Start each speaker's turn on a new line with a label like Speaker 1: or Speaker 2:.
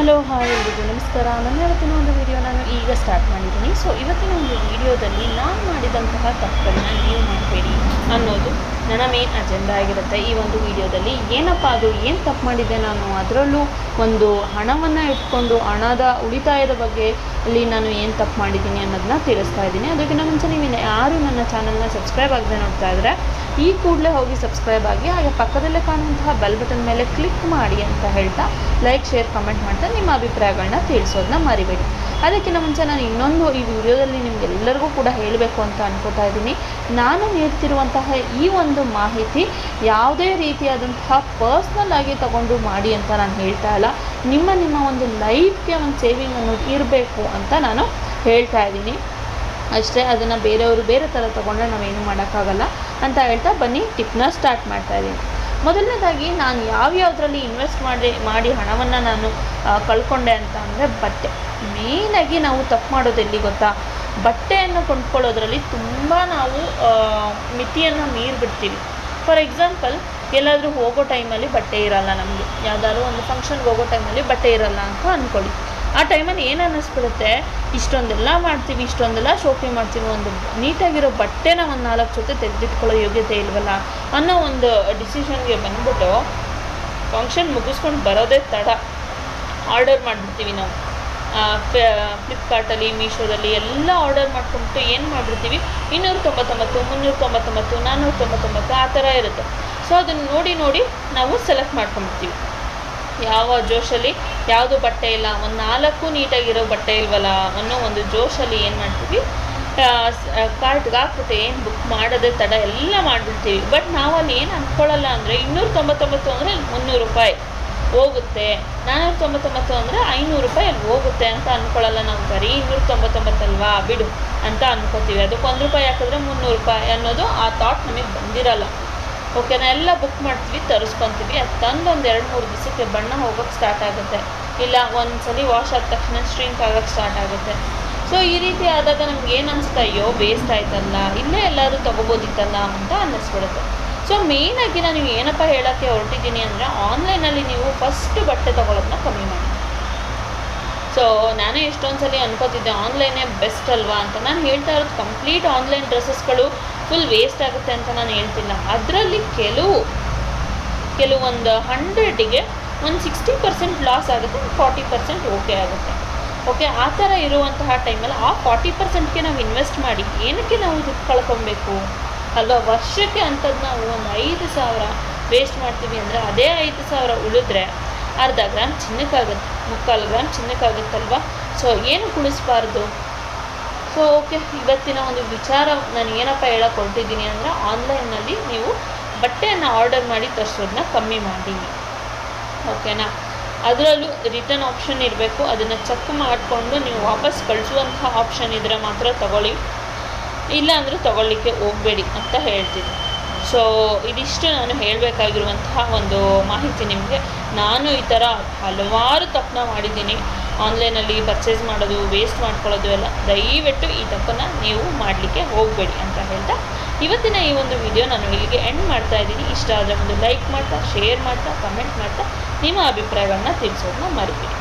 Speaker 1: Hello hi ಎಲ್ರಿಗೂ ನಮಸ್ಕಾರ. ನನ್ನ ಇವತ್ತಿನ ಒಂದು ವಿಡಿಯೋ ನಾನು ಈಗ ಸ್ಟಾರ್ಟ್ ಮಾಡಿದ್ದೀನಿ. ಸೊ ಇವತ್ತಿನ ಒಂದು ವಿಡಿಯೋದಲ್ಲಿ ನಾನು ಮಾಡಿದಂತಹ ತಪ್ಪನ್ನು ನೀವು ಮಾಡಬೇಡಿ ಅನ್ನೋದು ನನ್ನ ಮೇನ್ ಅಜೆಂಡಾ ಆಗಿರುತ್ತೆ. ಈ ಒಂದು ವಿಡಿಯೋದಲ್ಲಿ ಏನಪ್ಪ ಅದು, ಏನು ತಪ್ಪು ಮಾಡಿದ್ದೆ ನಾನು ಅದರಲ್ಲೂ ಒಂದು ಹಣವನ್ನು ಇಟ್ಕೊಂಡು ಹಣದ ಉಳಿತಾಯದ ಬಗ್ಗೆ ಅಲ್ಲಿ ನಾನು ಏನು ತಪ್ಪು ಮಾಡಿದ್ದೀನಿ ಅನ್ನೋದನ್ನ ತಿಳಿಸ್ತಾ ಇದ್ದೀನಿ. ಅದಕ್ಕಿಂತ ಮುಂಚೆ ನೀವು ಯಾರು ನನ್ನ ಚಾನಲ್ನ ಸಬ್ಸ್ಕ್ರೈಬ್ ಆಗದೆ ನೋಡ್ತಾ ಇದ್ದರೆ ಈ ಕೂಡಲೇ ಹೋಗಿ ಸಬ್ಸ್ಕ್ರೈಬ್ ಆಗಿ, ಹಾಗೆ ಪಕ್ಕದಲ್ಲೇ ಕಾಣುವಂತಹ ಬೆಲ್ ಬಟನ್ ಮೇಲೆ ಕ್ಲಿಕ್ ಮಾಡಿ ಅಂತ ಹೇಳ್ತಾ ಲೈಕ್ ಶೇರ್ ಕಮೆಂಟ್ ಮಾಡ್ತಾ ನಿಮ್ಮ ಅಭಿಪ್ರಾಯಗಳನ್ನ ತಿಳಿಸೋದನ್ನ ಮರಿಬೇಡಿ. ಅದಕ್ಕಿಂತ ಮುಂಚೆ ನಾನು ಇನ್ನೊಂದು ಈ ವಿಡಿಯೋದಲ್ಲಿ ನಿಮಗೆಲ್ಲರಿಗೂ ಕೂಡ ಹೇಳಬೇಕು ಅಂತ ಅನ್ಕೋತಾ ಇದ್ದೀನಿ. ನಾನು ನೀಡ್ತಿರುವಂತಹ ಈ ಒಂದು ಮಾಹಿತಿ ಯಾವುದೇ ರೀತಿಯಾದಂತಹ ಪರ್ಸ್ನಲ್ ಆಗಿ ತಗೊಂಡು ಮಾಡಿ ಅಂತ ನಾನು ಹೇಳ್ತಾ ಇಲ್ಲ. ನಿಮ್ಮ ನಿಮ್ಮ ಒಂದು ಲೈಫ್ಗೆ ಒಂದು ಸೇವಿಂಗ್ ಅನ್ನೋದು ಇರಬೇಕು ಅಂತ ನಾನು ಹೇಳ್ತಾ ಇದ್ದೀನಿ. ಅಷ್ಟೇ ಅದನ್ನು ಬೇರೆಯವರು ಬೇರೆ ಥರ ತೊಗೊಂಡ್ರೆ ನಾವೇನು ಮಾಡೋಕ್ಕಾಗಲ್ಲ ಅಂತ ಹೇಳ್ತಾ ಬನ್ನಿ ಟಿಪ್ನ ಸ್ಟಾರ್ಟ್ ಮಾಡ್ತಾ ಇದ್ದೀನಿ. ಮೊದಲನೇದಾಗಿ ನಾನು ಯಾವ್ಯಾವುದರಲ್ಲಿ ಇನ್ವೆಸ್ಟ್ ಮಾಡಿ ಮಾಡಿ ಹಣವನ್ನು ನಾನು ಕಳ್ಕೊಂಡೆ ಅಂತ ಅಂದರೆ ಬಟ್ಟೆ. ಮೇಯ್ನಾಗಿ ನಾವು ತಪ್ಪು ಮಾಡೋದು ಎಲ್ಲಿ ಗೊತ್ತಾ? ಬಟ್ಟೆಯನ್ನು ಕೊಂಡ್ಕೊಳ್ಳೋದ್ರಲ್ಲಿ ತುಂಬ ನಾವು ಮಿತಿಯನ್ನು ಮೀರಿಬಿಡ್ತೀವಿ. ಫಾರ್ ಎಕ್ಸಾಂಪಲ್ ಎಲ್ಲಾದರೂ ಹೋಗೋ ಟೈಮಲ್ಲಿ ಬಟ್ಟೆ ಇರಲ್ಲ ನಮಗೆ. ಯಾವುದಾದ್ರು ಒಂದು ಫಂಕ್ಷನ್ಗೆ ಹೋಗೋ ಟೈಮಲ್ಲಿ ಬಟ್ಟೆ ಇರಲ್ಲ ಅಂತ ಅಂದ್ಕೊಳ್ಳಿ ಆ ಟೈಮಲ್ಲಿ ಏನು ಅನ್ನಿಸ್ಬಿಡುತ್ತೆ? ಇಷ್ಟೊಂದೆಲ್ಲ ಮಾಡ್ತೀವಿ, ಇಷ್ಟೊಂದೆಲ್ಲ ಶೋಕಿ ಮಾಡ್ತೀವಿ, ಒಂದು ನೀಟಾಗಿರೋ ಬಟ್ಟೆನ ಒಂದು ನಾಲ್ಕು ಜೊತೆ ತೆಗೆದಿಟ್ಕೊಳ್ಳೋ ಯೋಗ್ಯತೆ ಇಲ್ವಲ್ಲ? ಅನ್ನೋ ಒಂದು ಡಿಸಿಷನ್ಗೆ ಬಂದ್ಬಿಟ್ಟು ಫಂಕ್ಷನ್ ಮುಗಿಸ್ಕೊಂಡು ಬರೋದೇ ತಡ. ಆರ್ಡರ್ ಮಾಡಿಬಿಡ್ತೀವಿ ನಾವು. ಫ್ಲಿಪ್ಕಾರ್ಟಲ್ಲಿ, ಮೀಶೋದಲ್ಲಿ ಎಲ್ಲ ಆರ್ಡರ್ ಮಾಡ್ಕೊಂಡ್ಬಿಟ್ಟು ಏನು ಮಾಡಿರ್ತೀವಿ ಇನ್ನೂರ ತೊಂಬತ್ತೊಂಬತ್ತು ಮುನ್ನೂರ ತೊಂಬತ್ತೊಂಬತ್ತು ನಾನ್ನೂರ ತೊಂಬತ್ತೊಂಬತ್ತು ಆ ಥರ ಇರುತ್ತೆ. ಸೊ, ಅದನ್ನು ನೋಡಿ ನೋಡಿ ನಾವು ಸೆಲೆಕ್ಟ್ ಮಾಡ್ಕೊಂಬಿಡ್ತೀವಿ ಯಾವ ಜೋಶಲ್ಲಿ? ಯಾವುದು ಬಟ್ಟೆ ಇಲ್ಲ? ಒಂದು ನಾಲ್ಕು ನೀಟಾಗಿರೋ ಬಟ್ಟೆ ಇಲ್ವಲ್ಲ? ಅನ್ನೋ ಒಂದು ಜೋಶಲ್ಲಿ ಏನು ಮಾಡ್ತೀವಿ? ಕಾರ್ಟ್ಗೆ ಹಾಕ್ಬಿಟ್ಟು ಏನು ಬುಕ್ ಮಾಡೋದೇ ತಡ ಎಲ್ಲ ಮಾಡಿಬಿಡ್ತೀವಿ. ಬಟ್ ನಾವಲ್ಲಿ ಏನು ಅಂದ್ಕೊಳ್ಳಲ್ಲ ಅಂದರೆ ಇನ್ನೂರ ತೊಂಬತ್ತೊಂಬತ್ತು ಅಂದರೆ ಮುನ್ನೂರು ರೂಪಾಯಿ ಹೋಗುತ್ತೆ. ನಾನ್ನೂರ ತೊಂಬತ್ತೊಂಬತ್ತು ಅಂದರೆ ಐನೂರು ರೂಪಾಯಿ ಅಲ್ಲಿ ಹೋಗುತ್ತೆ ಅಂತ ಅಂದ್ಕೊಳ್ಳಲ್ಲ ನಾವು ಬರೀ ಇನ್ನೂರ ತೊಂಬತ್ತೊಂಬತ್ತಲ್ವಾ ಬಿಡು ಅಂತ ಅಂದ್ಕೋತೀವಿ ಅದಕ್ಕೆ ಒಂದು ರೂಪಾಯಿ ಹಾಕಿದ್ರೆ ಮುನ್ನೂರು ರೂಪಾಯಿ ಅನ್ನೋದು ಆ ಥಾಟ್ ನಮಗೆ ಬಂದಿರಲ್ಲ. ಓಕೆನಾ ಎಲ್ಲ ಬುಕ್ ಮಾಡ್ತೀವಿ, ತರಿಸ್ಕೊತೀವಿ. ಅದು ತಂದು ಒಂದು ಎರಡು ಮೂರು ದಿವಸಕ್ಕೆ ಬಣ್ಣ ಹೋಗೋಕ್ಕೆ ಸ್ಟಾರ್ಟ್ ಆಗುತ್ತೆ. ಇಲ್ಲ ಒಂದು ಸಲ ವಾಶ್ ಆದ ತಕ್ಷಣ ಸ್ಟ್ರಿಂಕ್ ಆಗೋಕ್ಕೆ ಸ್ಟಾರ್ಟ್ ಆಗುತ್ತೆ. ಸೊ ಈ ರೀತಿ ಆದಾಗ ನಮ್ಗೆ ಏನು ಅನಿಸ್ತಾ ಅಯ್ಯೋ ವೇಸ್ಟ್ ಆಯ್ತಲ್ಲ, ಇಲ್ಲೇ ಎಲ್ಲರೂ ತೊಗೋಬೋದಿತ್ತಲ್ಲ ಅಂತ ಅನ್ನಿಸ್ಬಿಡುತ್ತೆ. ಸೊ ಮೇಯ್ನಾಗಿ ನಾನು ಏನಪ್ಪ ಹೇಳೋಕ್ಕೆ ಹೊರಟಿದ್ದೀನಿ ಅಂದರೆ ಆನ್ಲೈನಲ್ಲಿ ನೀವು ಫಸ್ಟ್ ಬಟ್ಟೆ ತೊಗೊಳೋದನ್ನ ಕಮ್ಮಿ ಮಾಡಿ. ಸೊ ನಾನೇ ಎಷ್ಟೊಂದು ಸಲ ಅನ್ಕೋತಿದ್ದೆ ಆನ್ಲೈನೇ ಬೆಸ್ಟ್ ಅಲ್ವಾ ಅಂತ. ನಾನು ಹೇಳ್ತಾ ಇರೋದು ಕಂಪ್ಲೀಟ್ ಆನ್ಲೈನ್ ಡ್ರೆಸ್ಸಸ್ಗಳು ಫುಲ್ ವೇಸ್ಟ್ ಆಗುತ್ತೆ ಅಂತ ನಾನು ಹೇಳ್ತಿಲ್ಲ. ಅದರಲ್ಲಿ ಕೆಲವು, ಕೆಲವೊಂದು ಹಂಡ್ರೆಡಿಗೆ ಒಂದು ಸಿಕ್ಸ್ಟಿ ಪರ್ಸೆಂಟ್ ಲಾಸ್ ಆಗುತ್ತೆ ಫಾರ್ಟಿ ಪರ್ಸೆಂಟ್ ಓಕೆ ಆಗುತ್ತೆ. ಓಕೆ ಆ ಥರ ಇರುವಂತಹ ಟೈಮಲ್ಲಿ ಆ ಫಾರ್ಟಿ ಪರ್ಸೆಂಟ್ಗೆ ನಾವು ಇನ್ವೆಸ್ಟ್ ಮಾಡಿ ಏನಕ್ಕೆ ನಾವು ದುಡ್ಡು ಕಳ್ಕೊಬೇಕು? ಅಲ್ವಾ? ವರ್ಷಕ್ಕೆ ಅಂಥದ್ದು ನಾವು ಒಂದು ಐದು ಸಾವಿರ ವೇಸ್ಟ್ ಮಾಡ್ತೀವಿ ಅಂದರೆ ಅದೇ ಐದು ಸಾವಿರ ಉಳಿದ್ರೆ ಅರ್ಧ ಗ್ರಾಮ್ ಚಿನ್ನಕ್ಕಾಗುತ್ತೆ ಮುಕ್ಕಾಲು ಗ್ರಾಮ್ ಚಿನ್ನಕ್ಕಾಗುತ್ತಲ್ವಾ ಸೊ ಏನು ಉಳಿಸ್ಬಾರ್ದು? ಸೊ ಓಕೆ ಇವತ್ತಿನ ಒಂದು ವಿಚಾರ ನಾನು ಏನಪ್ಪ ಹೇಳಕ್ಕೆ ಹೊರಟಿದ್ದೀನಿ ಅಂದರೆ ಆನ್ಲೈನ್ನಲ್ಲಿ ನೀವು ಬಟ್ಟೆಯನ್ನು ಆರ್ಡರ್ ಮಾಡಿ ತರಿಸೋದನ್ನ ಕಮ್ಮಿ ಮಾಡಿ. ಓಕೆನಾ ಅದರಲ್ಲೂ ರಿಟರ್ನ್ ಆಪ್ಷನ್ ಇರಬೇಕು. ಅದನ್ನು ಚೆಕ್ ಮಾಡಿಕೊಂಡು ನೀವು ವಾಪಸ್ ಕಳಿಸುವಂತಹ ಆಪ್ಷನ್ ಇದ್ದರೆ ಮಾತ್ರ ತಗೊಳ್ಳಿ. ಇಲ್ಲ ಅಂದರೆ ತಗೊಳ್ಳಿಕ್ಕೆ ಹೋಗಬೇಡಿ ಅಂತ ಹೇಳ್ತೀನಿ. ಸೊ ಇದಿಷ್ಟು ನಾನು ಹೇಳಬೇಕಾಗಿರುವಂತಹ ಒಂದು ಮಾಹಿತಿ ನಿಮಗೆ. ನಾನು ಈ ಥರ ಹಲವಾರು ತಪ್ಪನ್ನ ಮಾಡಿದ್ದೀನಿ. ಆನ್ಲೈನಲ್ಲಿ ಪರ್ಚೇಸ್ ಮಾಡೋದು ವೇಸ್ಟ್ ಮಾಡ್ಕೊಳ್ಳೋದು ಎಲ್ಲ, ದಯವಿಟ್ಟು ಈ ತಪ್ಪನ್ನು ನೀವು ಮಾಡಲಿಕ್ಕೆ ಹೋಗಬೇಡಿ ಅಂತ ಹೇಳ್ತಾ ಇವತ್ತಿನ ಈ ಒಂದು ವಿಡಿಯೋ ನಾನು ಇಲ್ಲಿಗೆ ಎಂಡ್ ಮಾಡ್ತಾ ಇದ್ದೀನಿ. ಇಷ್ಟ ಆದರೆ ಒಂದು ಲೈಕ್ ಮಾಡ್ತಾ ಶೇರ್ ಮಾಡ್ತಾ ಕಮೆಂಟ್ ಮಾಡ್ತಾ, ನಿಮ್ಮ ಅಭಿಪ್ರಾಯಗಳನ್ನ ತಿಳಿಸೋದನ್ನ ಮರಿಬೇಡಿ.